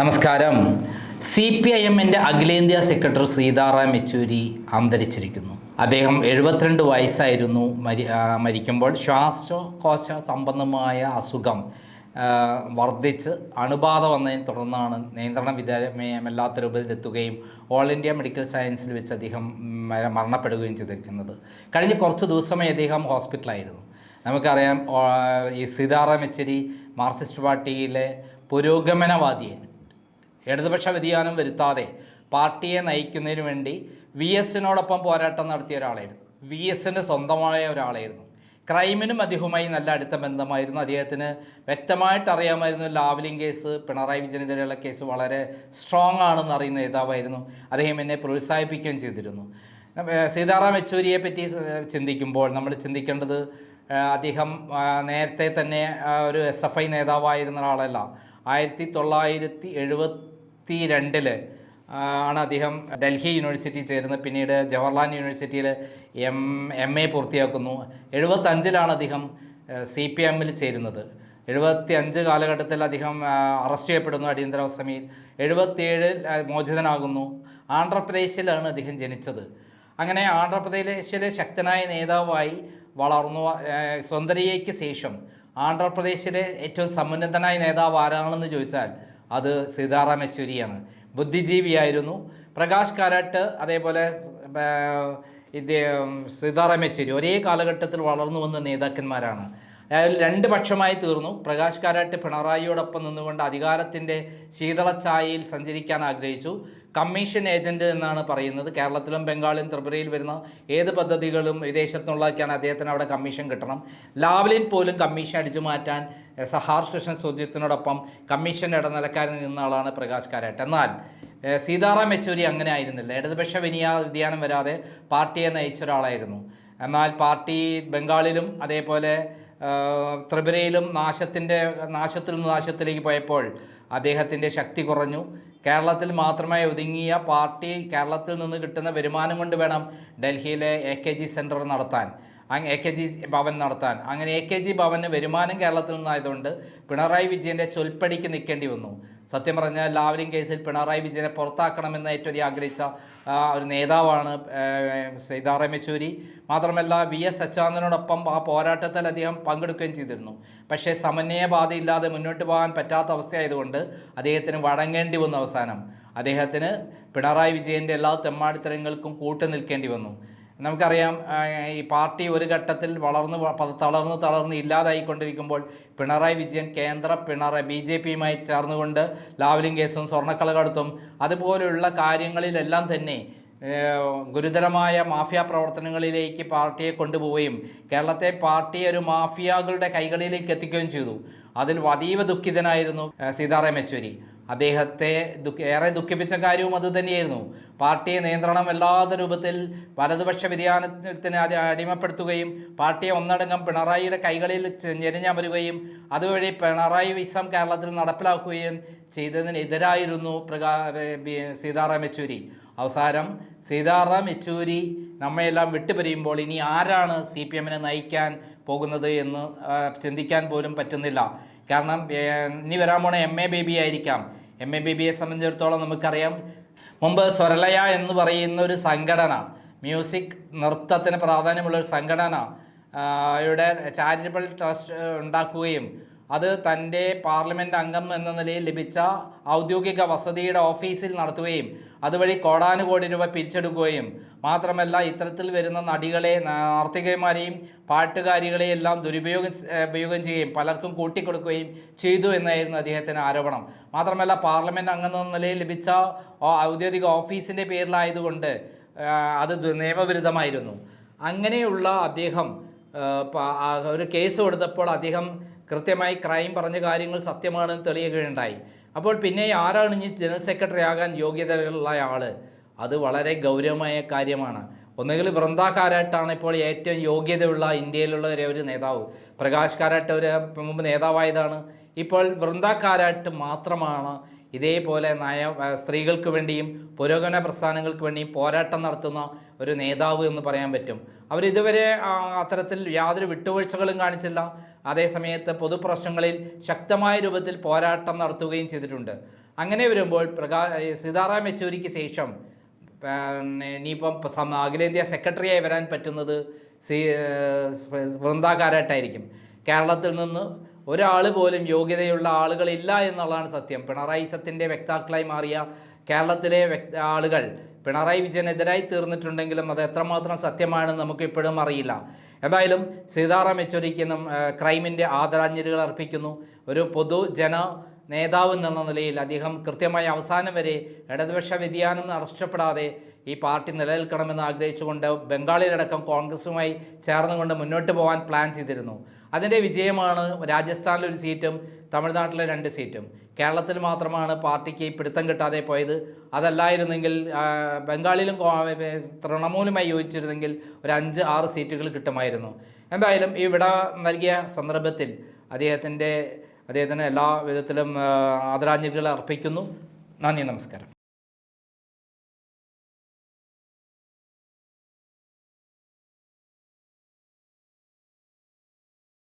നമസ്കാരം. C P I എമ്മിന്റെ അഖിലേന്ത്യാ സെക്രട്ടറി സീതാറാം യെച്ചൂരി അന്തരിച്ചിരിക്കുന്നു. അദ്ദേഹം എഴുപത്തിരണ്ട് വയസ്സായിരുന്നു മരി മരിക്കുമ്പോൾ ശ്വാസകോശ സംബന്ധമായ അസുഖം വർദ്ധിച്ച് അണുബാധ വന്നതിനെ തുടർന്നാണ് നിയന്ത്രണ വിധേയമല്ലാത്ത രൂപത്തിലെത്തുകയും ഓൾ ഇന്ത്യ മെഡിക്കൽ സയൻസിൽ വെച്ച് അദ്ദേഹം മരണപ്പെടുകയും ചെയ്തിരിക്കുന്നത്. കഴിഞ്ഞ കുറച്ച് ദിവസമായി അദ്ദേഹം ഹോസ്പിറ്റലായിരുന്നു. നമുക്കറിയാം ഈ സീതാറാം യെച്ചൂരി മാർക്സിസ്റ്റ് പാർട്ടിയിലെ പുരോഗമനവാദിയാണ് ഇടതുപക്ഷ വ്യതിയാനം വരുത്താതെ പാർട്ടിയെ നയിക്കുന്നതിന് വേണ്ടി വി എസിനോടൊപ്പം പോരാട്ടം നടത്തിയ ഒരാളായിരുന്നു. വി എസിന്റെ സ്വന്തമായ ഒരാളായിരുന്നു. ക്രൈമിനും അദ്ദേഹവുമായി നല്ല അടുത്ത ബന്ധമായിരുന്നു. അദ്ദേഹത്തിന് വ്യക്തമായിട്ട് അറിയാമായിരുന്നു ലാവ്ലിംഗ് കേസ് പിണറായി വിജയനെതിരെയുള്ള കേസ് വളരെ സ്ട്രോങ് ആണെന്ന് അറിയുന്ന നേതാവായിരുന്നു. അദ്ദേഹം എന്നെ പ്രോത്സാഹിപ്പിക്കുകയും ചെയ്തിരുന്നു. സീതാറാം യെച്ചൂരിയെ പറ്റി ചിന്തിക്കുമ്പോൾ നമ്മൾ ചിന്തിക്കേണ്ടത് അദ്ദേഹം നേരത്തെ തന്നെ ഒരു എസ് എഫ് ഐ നേതാവായിരുന്ന ഒരാളല്ല. ആയിരത്തി തൊള്ളായിരത്തി എഴുപത്തി രണ്ടിൽ ആണ് അദ്ദേഹം ഡൽഹി യൂണിവേഴ്സിറ്റി ചേരുന്നത്. പിന്നീട് ജവഹർലാൽ യൂണിവേഴ്സിറ്റിയിൽ എം എം എ പൂർത്തിയാക്കുന്നു. എഴുപത്തഞ്ചിലാണ് അദ്ദേഹം സി പി എമ്മിൽ ചേരുന്നത്. എഴുപത്തി അഞ്ച് കാലഘട്ടത്തിൽ അദ്ദേഹം അറസ്റ്റ് ചെയ്യപ്പെടുന്നു അടിയന്തരാവസ്ഥയിൽ എഴുപത്തിയേഴിൽ മോചിതനാകുന്നു. ആന്ധ്രാപ്രദേശിലാണ് അദ്ദേഹം ജനിച്ചത്. അങ്ങനെ ആന്ധ്രാപ്രദേശിലെ ശക്തനായ നേതാവായി വളർന്നു സ്വന്തരിയയ്ക്ക് ശേഷം ആന്ധ്രാപ്രദേശിലെ ഏറ്റവും സമുന്നതനായ നേതാവ് ആരാണെന്ന് ചോദിച്ചാൽ അത് സീതാറാം യെച്ചൂരിയാണ്. ബുദ്ധിജീവിയായിരുന്നു. പ്രകാശ് കാരാട്ട് അതേപോലെ സീതാറാം യെച്ചൂരി ഒരേ കാലഘട്ടത്തിൽ വളർന്നു വന്ന നേതാക്കന്മാരാണ്. രണ്ട് പക്ഷമായി തീർന്നു. പ്രകാശ് കാരാട്ട് പിണറായിയോടൊപ്പം നിന്നുകൊണ്ട് അധികാരത്തിന്റെ ശീതളച്ചായയിൽ സഞ്ചരിക്കാൻ ആഗ്രഹിച്ചു. കമ്മീഷൻ ഏജന്റ് എന്നാണ് പറയുന്നത്. കേരളത്തിലും ബംഗാളിലും ത്രിപുരയിൽ വരുന്ന ഏത് പദ്ധതികളും വിദേശത്തുള്ളതൊക്കെയാണ് അദ്ദേഹത്തിന് അവിടെ കമ്മീഷൻ കിട്ടണം. ലാവലിൻ പോലും കമ്മീഷൻ അടിച്ചു മാറ്റാൻ സഹാർ കൃഷ്ണൻ സുജിത്തിനോടൊപ്പം കമ്മീഷൻ ഇടനിലക്കാരൻ നിന്ന ആളാണ് പ്രകാശ് കാരാട്ട്. എന്നാൽ സീതാറാം യെച്ചൂരി അങ്ങനെ ആയിരുന്നില്ല. ഇടതുപക്ഷ വിനിയാ വ്യതിയാനം വരാതെ പാർട്ടിയെ നയിച്ച ഒരാളായിരുന്നു എന്നാൽ പാർട്ടി ബംഗാളിലും അതേപോലെ ത്രിപുരയിലും നാശത്തിന്റെ നാശത്തിൽ നിന്ന് നാശത്തിലേക്ക് പോയപ്പോൾ അദ്ദേഹത്തിന്റെ ശക്തി കുറഞ്ഞു. കേരളത്തിൽ മാത്രമായി ഒതുങ്ങിയ പാർട്ടി കേരളത്തിൽ നിന്ന് കിട്ടുന്ന വരുമാനം കൊണ്ട് വേണം ഡൽഹിയിലെ എ കെ ജി സെന്റർ നടത്താൻ. എ കെ ജി ഭവൻ നടത്താൻ. അങ്ങനെ എ കെ ജി ഭവന് വരുമാനം കേരളത്തിൽ നിന്നായതുകൊണ്ട് പിണറായി വിജയന്റെ ചൊൽപ്പടിക്ക് നിൽക്കേണ്ടി വന്നു. സത്യം പറഞ്ഞാൽ ലാവലിംഗ് കേസിൽ പിണറായി വിജയനെ പുറത്താക്കണമെന്ന് ഏറ്റവും ആഗ്രഹിച്ച ഒരു നേതാവാണ് സീതാറാം യെച്ചൂരി. മാത്രമല്ല വി എസ് അച്ചാന്തനോടൊപ്പം ആ പോരാട്ടത്തിൽ അദ്ദേഹം പങ്കെടുക്കുകയും ചെയ്തിരുന്നു. പക്ഷേ സമന്വയബാധയില്ലാതെ മുന്നോട്ട് പോകാൻ പറ്റാത്ത അവസ്ഥയായതുകൊണ്ട് അദ്ദേഹത്തിന് വഴങ്ങേണ്ടി വന്നു അവസാനം. അദ്ദേഹത്തിന് പിണറായി വിജയന്റെ എല്ലാ തെമ്മാടിത്തരങ്ങൾക്കും കൂട്ടു നിൽക്കേണ്ടി വന്നു. നമുക്കറിയാം ഈ പാർട്ടി ഒരു ഘട്ടത്തിൽ വളർന്ന് തളർന്ന് തളർന്ന് ഇല്ലാതായിക്കൊണ്ടിരിക്കുമ്പോൾ പിണറായി വിജയൻ കേന്ദ്ര പിണറായി ബി ജെ പിയുമായി ചേർന്നുകൊണ്ട് ലാവ്ലിംഗ് കേസും സ്വർണക്കളകടത്തും അതുപോലെയുള്ള കാര്യങ്ങളിലെല്ലാം തന്നെ ഗുരുതരമായ മാഫിയ പ്രവർത്തനങ്ങളിലേക്ക് പാർട്ടിയെ കൊണ്ടുപോവുകയും കേരളത്തെ പാർട്ടി ഒരു മാഫിയകളുടെ കൈകളിലേക്ക് എത്തിക്കുകയും ചെയ്തു. അതിൽ അതീവ ദുഃഖിതനായിരുന്നു സീതാറാം യെച്ചൂരി. അദ്ദേഹത്തെ ഏറെ ദുഃഖിപ്പിച്ച കാര്യവും അതുതന്നെയായിരുന്നു തന്നെയായിരുന്നു. നിയന്ത്രണം വല്ലാത്ത രൂപത്തിൽ വലതുപക്ഷ വ്യതിയാനത്തിന് അടിമപ്പെടുത്തുകയും പാർട്ടിയെ ഒന്നടങ്കം പിണറായിയുടെ കൈകളിൽ ഞെരിഞ്ഞമരുകയും അതുവഴി പിണറായി വിസം കേരളത്തിൽ നടപ്പിലാക്കുകയും ചെയ്തതിനെതിരായിരുന്നു പ്രകാ സീതാറാം യെച്ചൂരി. അവസാനം സീതാറാം യെച്ചൂരി നമ്മയെല്ലാം വിട്ടുപിരിയുമ്പോൾ ഇനി ആരാണ് സി പി എമ്മിനെ നയിക്കാൻ പോകുന്നത് എന്ന് ചിന്തിക്കാൻ പോലും പറ്റുന്നില്ല. കാരണം ഇനി വരാൻ പോണ എം എ ബേബി ആയിരിക്കാം. എം എ ബേബിയെ സംബന്ധിച്ചിടത്തോളം നമുക്കറിയാം മുമ്പ് സ്വരലയ എന്ന് പറയുന്ന ഒരു സംഘടന മ്യൂസിക് നൃത്തത്തിന് പ്രാധാന്യമുള്ള ഒരു സംഘടന യുടെ ചാരിറ്റബിൾ ട്രസ്റ്റ് ഉണ്ടാക്കുകയും അത് തന്റെ പാർലമെന്റ് അംഗം എന്ന നിലയിൽ ലഭിച്ച ഔദ്യോഗിക വസതിയുടെ ഓഫീസിൽ നടത്തുകയും അതുവഴി കോടാനുകോടി രൂപ പിരിച്ചെടുക്കുകയും മാത്രമല്ല ഇത്തരത്തിൽ വരുന്ന നടികളെ നർത്തകന്മാരെയും പാട്ടുകാരികളെയും എല്ലാം ദുരുപയോഗം ഉപയോഗം ചെയ്യുകയും പലർക്കും കൂട്ടിക്കൊടുക്കുകയും ചെയ്തു എന്നായിരുന്നു അദ്ദേഹത്തിന് ആരോപണം. മാത്രമല്ല പാർലമെന്റ് അംഗം എന്ന നിലയിൽ ലഭിച്ച ഔദ്യോഗിക ഓഫീസിന്റെ പേരിലായതുകൊണ്ട് അത് നിയമവിരുദ്ധമായിരുന്നു. അങ്ങനെയുള്ള അദ്ദേഹം ഒരു കേസ് കൊടുത്തപ്പോൾ അദ്ദേഹം കൃത്യമായി ക്രൈം പറഞ്ഞ കാര്യങ്ങൾ സത്യമാണെന്ന് തെളിയുകയുണ്ടായി. അപ്പോൾ പിന്നെ ആരാണ് ഇനി ജനറൽ സെക്രട്ടറി ആകാൻ യോഗ്യതയുള്ള ആൾ അത് വളരെ ഗൗരവമായ കാര്യമാണ്. ഒന്നുകിൽ വൃന്ദ കാരാട്ടാണ് ഇപ്പോൾ ഏറ്റവും യോഗ്യതയുള്ള ഇന്ത്യയിലുള്ള ഒരു- നേതാവ്. പ്രകാശ് കാരാട്ട് ഒരു മുമ്പ് നേതാവായതാണ്. ഇപ്പോൾ വൃന്ദ കാരാട്ട് മാത്രമാണ് ഇതേപോലെ നയ സ്ത്രീകൾക്ക് വേണ്ടിയും പുരോഗമന പ്രസ്ഥാനങ്ങൾക്ക് വേണ്ടിയും പോരാട്ടം നടത്തുന്ന ഒരു നേതാവ് എന്ന് പറയാൻ പറ്റും. അവർ ഇതുവരെ അത്തരത്തിൽ യാതൊരു വിട്ടുവീഴ്ചകളും കാണിച്ചില്ല. അതേസമയത്ത് പൊതുപ്രശ്നങ്ങളിൽ ശക്തമായ രൂപത്തിൽ പോരാട്ടം നടത്തുകയും ചെയ്തിട്ടുണ്ട്. അങ്ങനെ വരുമ്പോൾ പ്രകാ സീതാറാം യെച്ചൂരിക്ക് ശേഷം ഇനിയിപ്പം അഖിലേന്ത്യാ സെക്രട്ടറിയായി വരാൻ പറ്റുന്നത് സി വൃന്ദാകാരായിട്ടായിരിക്കും. കേരളത്തിൽ നിന്ന് ഒരാൾ പോലും യോഗ്യതയുള്ള ആളുകളില്ല എന്നുള്ളതാണ് സത്യം. പിണറായി സത്തിന്റെ വ്യക്താക്കളായി മാറിയ കേരളത്തിലെ ആളുകൾ പിണറായി വിജയനെതിരായി തീർന്നിട്ടുണ്ടെങ്കിലും അത് എത്രമാത്രം സത്യമാണെന്ന് നമുക്ക് ഇപ്പോഴും അറിയില്ല. എന്തായാലും സീതാറാം യെച്ചൂരിക്ക് ക്രൈമിന്റെ ആദരാഞ്ജലികൾ അർപ്പിക്കുന്നു. ഒരു പൊതുജന നേതാവ് എന്നുള്ള നിലയിൽ അദ്ദേഹം കൃത്യമായി അവസാനം വരെ ഇടതുപക്ഷ വ്യതിയാനം നഷ്ടപ്പെടാതെ ഈ പാർട്ടി നിലനിൽക്കണമെന്ന് ആഗ്രഹിച്ചുകൊണ്ട് ബംഗാളിലടക്കം കോൺഗ്രസുമായി ചേർന്നുകൊണ്ട് മുന്നോട്ട് പോകാൻ പ്ലാൻ ചെയ്തിരുന്നു. അതിന്റെ വിജയമാണ് രാജസ്ഥാനിലെ ഒരു സീറ്റും തമിഴ്നാട്ടിലെ രണ്ട് സീറ്റും. കേരളത്തിൽ മാത്രമാണ് പാർട്ടിക്ക് പിടുത്തം കിട്ടാതെ പോയത്. അതല്ലായിരുന്നെങ്കിൽ ബംഗാളിലും തൃണമൂലുമായി യോജിച്ചിരുന്നെങ്കിൽ ഒരു അഞ്ച് ആറ് സീറ്റുകൾ കിട്ടുമായിരുന്നു. എന്തായാലും ഈ വിട നൽകിയ സന്ദർഭത്തിൽ അദ്ദേഹത്തിന്റെ അദ്ദേഹത്തിന് എല്ലാ വിധത്തിലും ആദരാഞ്ജലികൾ അർപ്പിക്കുന്നു. നന്ദി നമസ്കാരം.